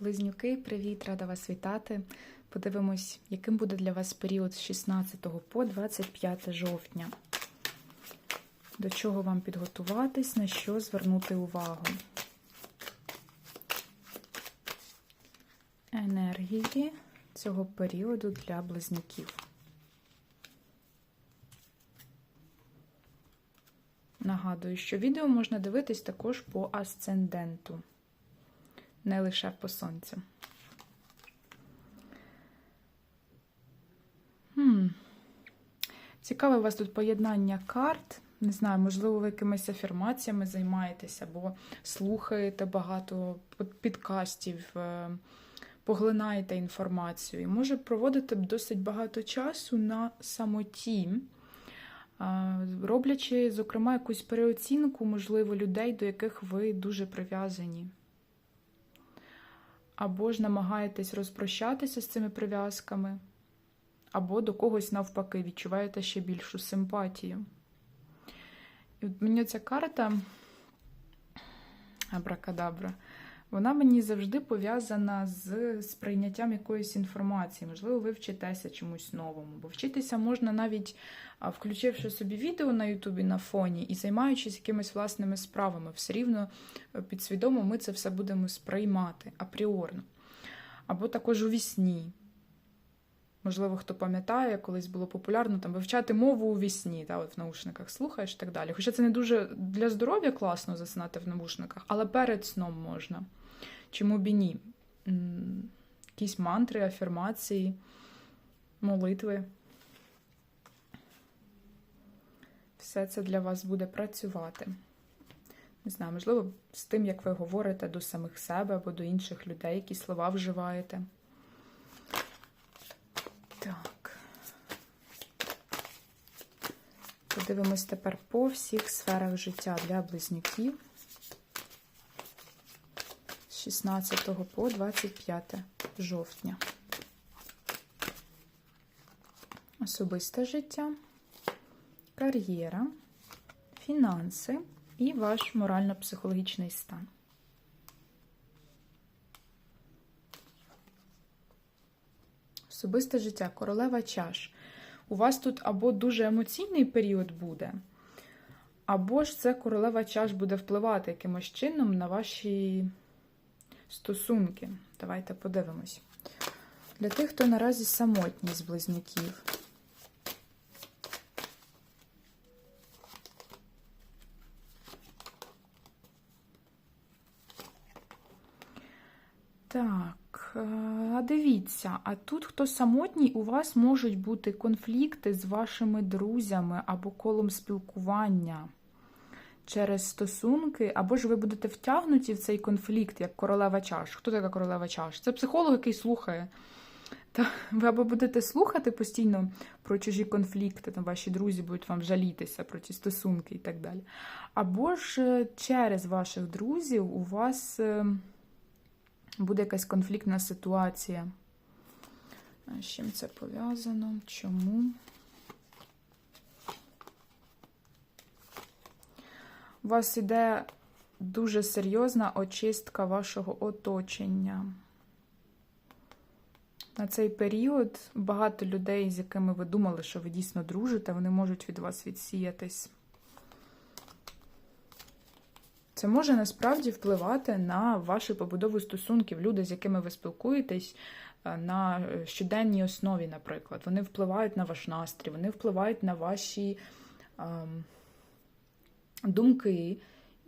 Близнюки, привіт, рада вас вітати. Подивимось, яким буде для вас період з 16 по 25 жовтня. До чого вам підготуватись, на що звернути увагу. Енергії цього періоду для близнюків. Нагадую, що відео можна дивитись також по асценденту, не лише по сонцю. Хм. Цікаве у вас тут поєднання карт. Не знаю, можливо, ви якимись афірмаціями займаєтесь або слухаєте багато підкастів, е, поглинаєте інформацію. І може проводити досить багато часу на самоті, роблячи, зокрема, якусь переоцінку, можливо, людей, до яких ви дуже прив'язані. Або ж намагаєтесь розпрощатися з цими прив'язками, або до когось навпаки відчуваєте ще більшу симпатію. І от мені ця карта Абракадабра, вона мені завжди пов'язана з сприйняттям якоїсь інформації. Можливо, ви вчитеся чомусь новому. Бо вчитися можна навіть включивши собі відео на Ютубі на фоні і займаючись якимись власними справами. Все рівно підсвідомо ми це все будемо сприймати апріорно. Або також у вісні. Можливо, хто пам'ятає, колись було популярно там вивчати мову у вісні, та, от в наушниках слухаєш і так далі. Хоча це не дуже для здоров'я класно заснати в наушниках, але перед сном можна. Чому б і ні? Якісь мантри, афірмації, молитви. Все це для вас буде працювати. Не знаю, можливо, з тим, як ви говорите до самих себе або до інших людей, які слова вживаєте. Так. Подивимось тепер по всіх сферах життя для близнюків 16 по 25 жовтня. Особисте життя, кар'єра, фінанси і ваш морально-психологічний стан. Особисте життя, королева чаш. У вас тут або дуже емоційний період буде, або ж це королева чаш буде впливати якимось чином на ваші стосунки. Давайте подивимось. Для тих, хто наразі самотній з близнюків. Так, е, а дивіться, а тут, хто самотній, у вас можуть бути конфлікти з вашими друзями або колом спілкування через стосунки, або ж ви будете втягнуті в цей конфлікт, як королева чаш. Хто така королева чаш? Це психолог, який слухає. Та ви або будете слухати постійно про чужі конфлікти, там ваші друзі будуть вам жалітися про ці стосунки і так далі. Або ж е, через ваших друзів у вас. Е, буде якась конфліктна ситуація. З чим це пов'язано? Чому? У вас іде дуже серйозна очистка вашого оточення. На цей період багато людей, з якими ви думали, що ви дійсно дружите, вони можуть від вас відсіятись. Це може насправді впливати на вашу побудову стосунків, люди, з якими ви спілкуєтесь е, на щоденній основі, наприклад. Вони впливають на ваш настрій, вони впливають на ваші ем, думки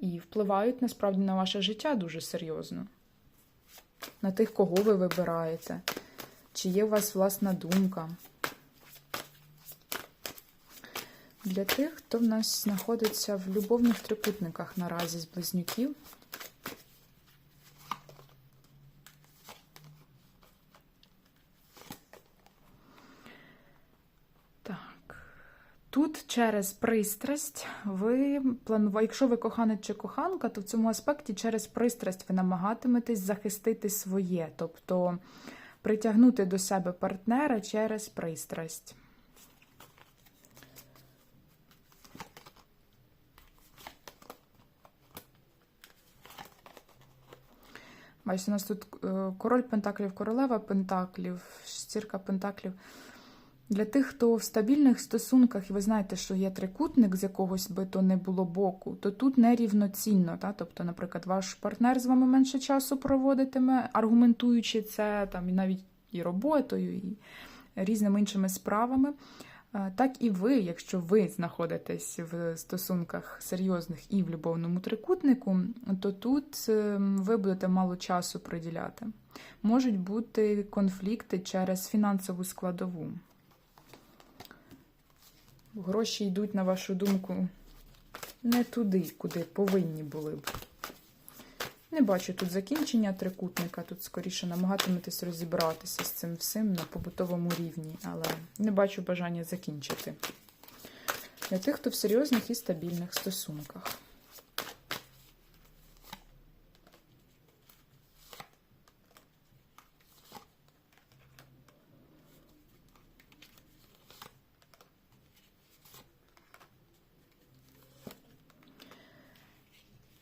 і впливають насправді на ваше життя дуже серйозно. На тих, кого ви вибираєте, чи є у вас власна думка. Для тих, хто в нас знаходиться в любовних трикутниках наразі з близнюків. Так, тут через пристрасть ви планували, якщо ви коханець чи коханка, то в цьому аспекті через пристрасть ви намагатиметесь захистити своє, тобто притягнути до себе партнера через пристрасть. Бачите, у нас тут е, король Пентаклів, королева Пентаклів, шестірка Пентаклів. Для тих, хто в стабільних стосунках, і ви знаєте, що є трикутник з якогось би то не було боку, то тут нерівноцінно. Та? Тобто, наприклад, ваш партнер з вами менше часу проводитиме, аргументуючи це там, і навіть і роботою, і різними іншими справами. Е, Так і ви, якщо ви знаходитесь в стосунках серйозних і в любовному трикутнику, то тут е, ви будете мало часу приділяти. Можуть бути конфлікти через фінансову складову. Гроші йдуть, на вашу думку, не туди, куди повинні були б. Не бачу тут закінчення трикутника, тут скоріше намагатиметесь розібратися з цим всім на побутовому рівні, але не бачу бажання закінчити. Для тих, хто в серйозних і стабільних стосунках.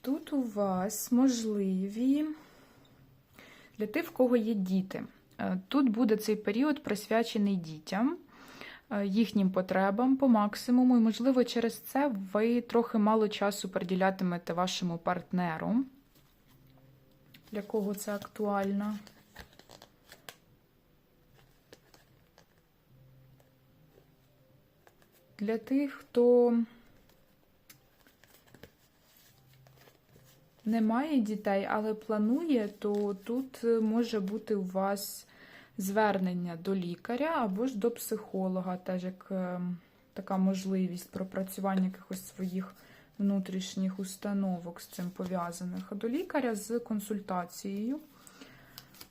Тут у вас можливі для тих, в кого є діти. Е, Тут буде цей період присвячений дітям, е, їхнім потребам по максимуму, і, можливо, через це ви трохи мало часу приділятимете вашому партнеру. Для кого це актуально? Для тих, хто немає дітей, але планує, то тут е, може бути у вас звернення до лікаря або ж до психолога, теж як е, така можливість пропрацювання якихось своїх внутрішніх установок з цим пов'язаних. До лікаря з консультацією,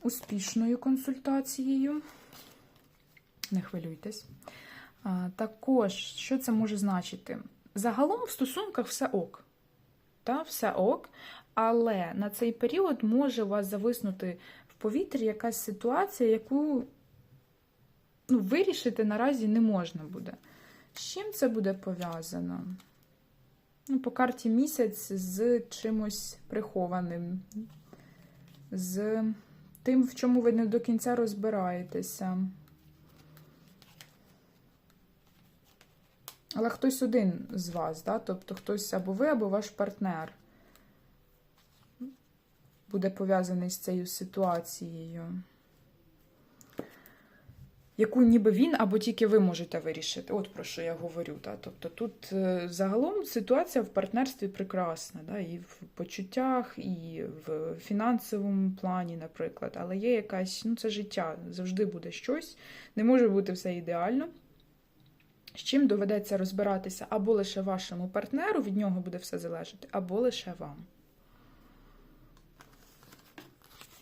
успішною консультацією. Не хвилюйтесь. Також, що це може значити? Загалом в стосунках все ок. Та, все ок, але на цей період може у вас зависнути в повітрі якась ситуація, яку ну, вирішити наразі не можна буде. З чим це буде пов'язано? Ну, По карті місяць з чимось прихованим, з тим, в чому ви не до кінця розбираєтеся. Але хтось один з вас, да? тобто хтось або ви, або ваш партнер буде пов'язаний з цією ситуацією, яку ніби він або тільки ви можете вирішити. От про що я говорю. Да? Тобто тут е, загалом ситуація в партнерстві прекрасна, да? і в почуттях, і в фінансовому плані, наприклад. Але є якась, ну це життя, завжди буде щось, не може бути все ідеально. З чим доведеться розбиратися або лише вашому партнеру, від нього буде все залежати, або лише вам.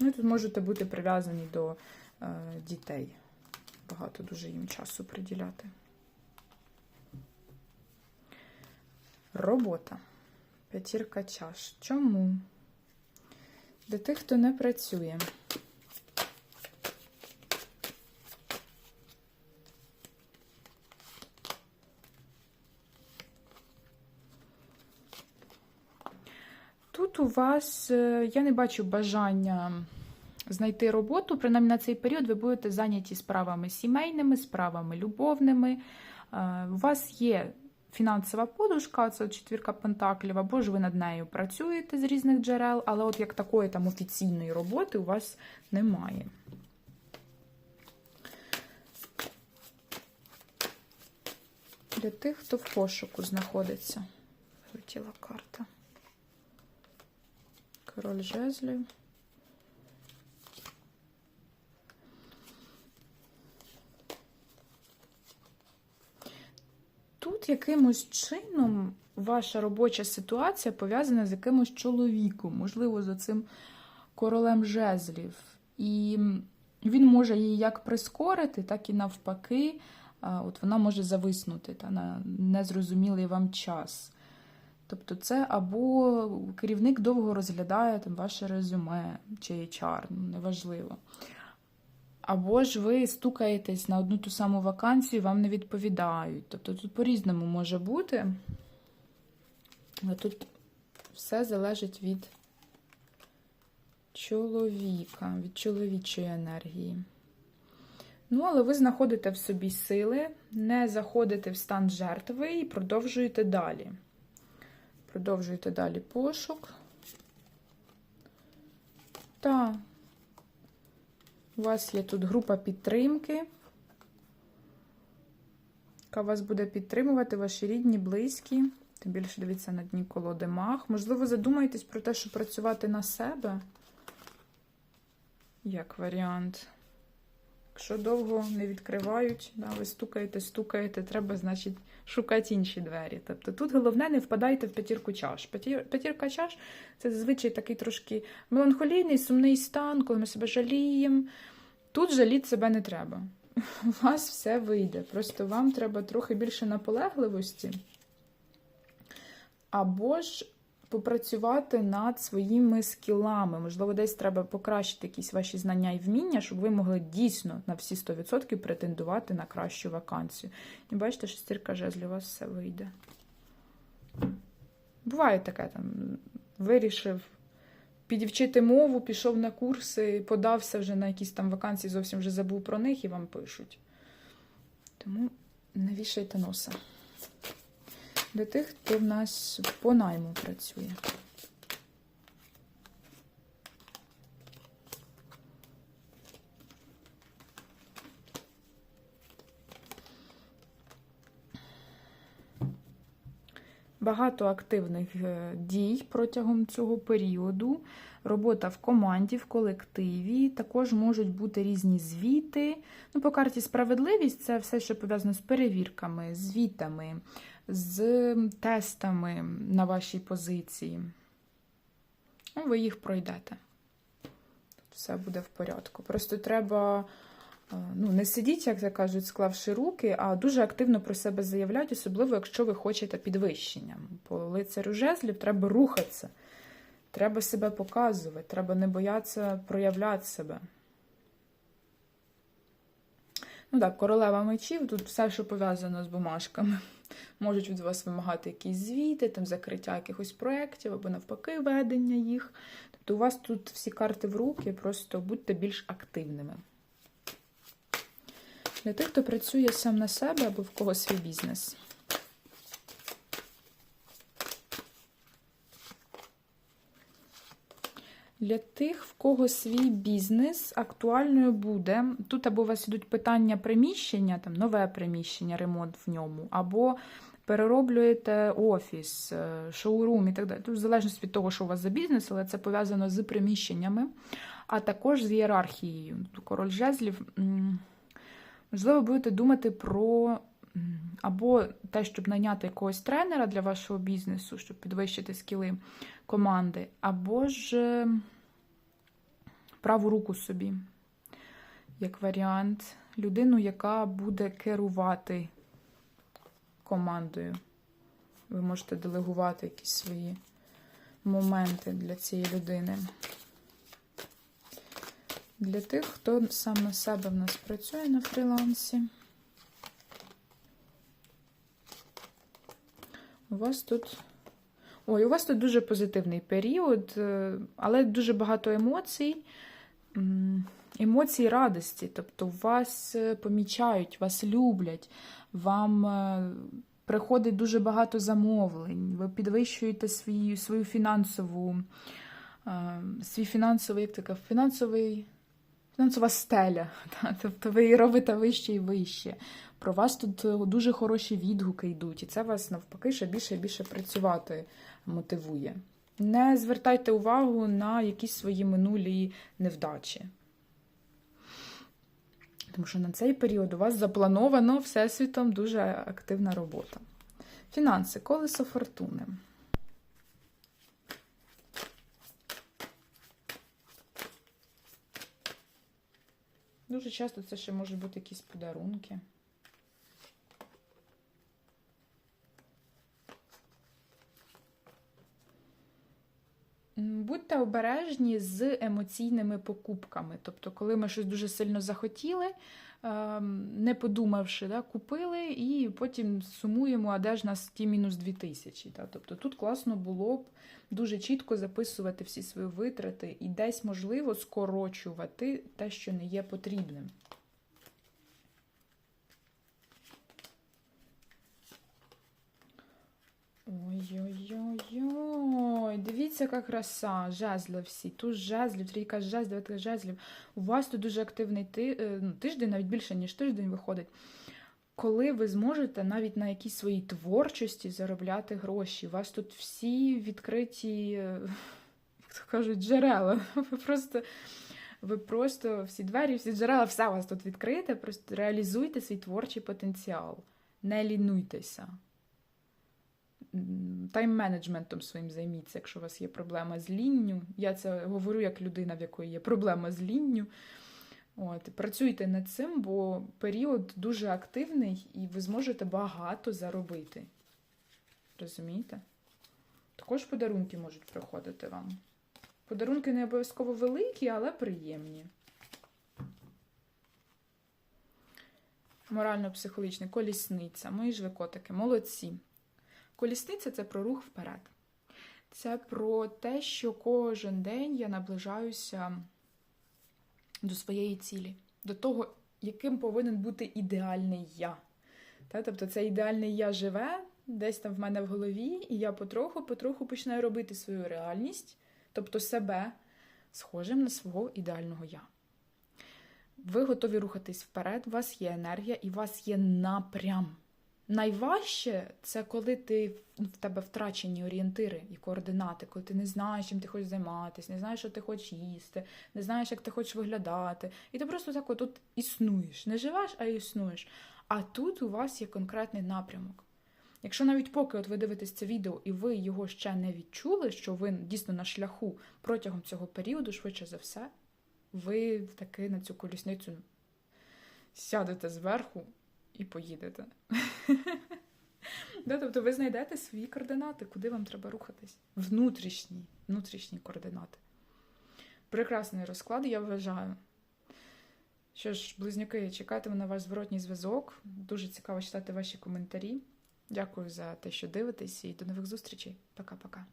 Ну, тут можете бути прив'язані до е, дітей. Багато дуже їм часу приділяти. Робота. П'ятірка чаш. Чому? Для тих, хто не працює. Тут у вас е, я не бачу бажання знайти роботу. Принаймні на цей період ви будете зайняті справами сімейними, справами любовними. Е, У вас є фінансова подушка, це четвірка пентаклів, або ж ви над нею працюєте з різних джерел, але от як такої там офіційної роботи у вас немає. Для тих, хто в пошуку знаходиться. Вилетіла карта. Король жезлів. Тут якимось чином ваша робоча ситуація пов'язана з якимось чоловіком, можливо, за цим королем жезлів. І він може її як прискорити, так і навпаки. От вона може зависнути та, на незрозумілий вам час. Тобто, це або керівник довго розглядає там, ваше резюме чи HR, ну, неважливо. Або ж ви стукаєтесь на одну ту саму вакансію, вам не відповідають. Тобто тут по-різному може бути. Але тут все залежить від чоловіка, від чоловічої енергії. Ну, але ви знаходите в собі сили, не заходите в стан жертви і продовжуєте далі. Продовжуєте далі пошук. Та у вас є тут група підтримки, яка вас буде підтримувати, ваші рідні, близькі. Тим більше дивіться на дні колоди мах. Можливо, задумаєтесь про те, що працювати на себе. Як варіант. Якщо довго не відкривають, да, ви стукаєте, стукаєте, треба, значить, шукати інші двері. Тобто тут головне не впадайте в п'ятірку чаш. П'ятірка чаш це зазвичай такий трошки меланхолійний, сумний стан, коли ми себе жаліємо. Тут жаліти себе не треба. У вас все вийде. Просто вам треба трохи більше наполегливості. Або ж попрацювати над своїми скілами. Можливо, десь треба покращити якісь ваші знання і вміння, щоб ви могли дійсно на всі 100% претендувати на кращу вакансію. І бачите, шестірка жезлів, у вас все вийде. Буває таке там. Вирішив підівчити мову, пішов на курси, подався вже на якісь там вакансії, зовсім вже забув про них і вам пишуть. Тому не вішайте носа. Для тих, хто в нас по найму працює. Багато активних е, дій протягом цього періоду. Робота в команді, в колективі. Також можуть бути різні звіти. Ну, по карті справедливість це все, що пов'язано з перевірками, звітами, з тестами на вашій позиції. Ну, ви їх пройдете. Все буде в порядку. Просто треба е, ну, не сидіть, як це кажуть, склавши руки, а дуже активно про себе заявляти, особливо, якщо ви хочете підвищення. По лицарю жезлів треба рухатися, треба себе показувати, треба не боятися проявляти себе. Ну так, королева мечів, тут все, що пов'язано з бумажками. Можуть від вас вимагати якісь звіти, там закриття якихось проєктів або навпаки ведення їх. Тобто у вас тут всі карти в руки, просто будьте більш активними. Для тих, хто працює сам на себе або в кого свій бізнес. Для тих, в кого свій бізнес актуальною буде. Тут або у вас йдуть питання приміщення, там нове приміщення, ремонт в ньому, або перероблюєте офіс, е, шоурум і так далі. Тут в залежності від того, що у вас за бізнес, але це пов'язано з приміщеннями, а також з ієрархією. Король жезлів. Можливо, будете думати про або те, щоб найняти якогось тренера для вашого бізнесу, щоб підвищити скіли команди, або ж праву руку собі, як варіант, людину, яка буде керувати командою. Ви можете делегувати якісь свої моменти для цієї людини. Для тих, хто сам на себе в нас працює на фрілансі. У вас тут. Ой, у вас тут дуже позитивний період, е, але дуже багато емоцій, М, емоцій радості. Тобто вас е, помічають, вас люблять, вам е, приходить дуже багато замовлень, ви підвищуєте свою, свою фінансову, е, свій фінансовий, як така, фінансовий. Фінансова стеля, та, тобто ви її робите вище і вище. Про вас тут дуже хороші відгуки йдуть, і це вас навпаки ще більше і більше працювати мотивує. Не звертайте увагу на якісь свої минулі невдачі. Тому що на цей період у вас заплановано Всесвітом дуже активна робота. Фінанси, колесо фортуни. Дуже часто це ще можуть бути якісь подарунки. Будьте обережні з емоційними покупками. Тобто, коли ми щось дуже сильно захотіли, ем, не подумавши, да, купили, і потім сумуємо, а де ж нас ті мінус 2000. Да? Тобто тут класно було б дуже чітко записувати всі свої витрати і десь, можливо, скорочувати те, що не є потрібним. Ой-ой-ой-ой, дивіться, яка краса, жезли всі. Тут жезлів, трійка жезлів, дев'ятка жезлів. У вас тут дуже активний ти, е, ну, тиждень, навіть більше, ніж тиждень виходить. Коли ви зможете навіть на якійсь своїй творчості заробляти гроші. У вас тут всі відкриті, е, як то кажуть, джерела. Ви просто, ви просто всі двері, всі джерела, все у вас тут відкрите. Просто реалізуйте свій творчий потенціал. Не лінуйтеся тайм-менеджментом своїм займіться, якщо у вас є проблема з лінню. Я це говорю як людина, в якої є проблема з лінню. От, Працюйте над цим, бо період дуже активний і ви зможете багато заробити. Розумієте? Також подарунки можуть приходити вам. Подарунки не обов'язково великі, але приємні. Морально-психологічний, колісниця. Мої ж ви котики, молодці. Колісниця це про рух вперед. Це про те, що кожен день я наближаюся до своєї цілі, до того, яким повинен бути ідеальний я. Тобто, це ідеальний я живе десь там в мене в голові, і я потроху-потроху починаю робити свою реальність, тобто себе, схожим на свого ідеального я. Ви готові рухатись вперед, у вас є енергія і у вас є напрям. Найважче це коли ти в тебе втрачені орієнтири і координати, коли ти не знаєш, чим ти хочеш займатися, не знаєш, що ти хочеш їсти, не знаєш, як ти хочеш виглядати. І ти просто так тут існуєш. Не живеш, а існуєш. А тут у вас є конкретний напрямок. Якщо навіть поки от ви дивитесь це відео і ви його ще не відчули, що ви дійсно на шляху протягом цього періоду, швидше за все, ви таки на цю колісницю сядете зверху і поїдете. да, тобто ви знайдете свої координати, куди вам треба рухатись. Внутрішні, внутрішні координати. Прекрасний розклад, я вважаю. Що ж, близнюки, чекатиму на ваш зворотній зв'язок. Дуже цікаво читати ваші коментарі. Дякую за те, що дивитесь, і до нових зустрічей. Пока-пока.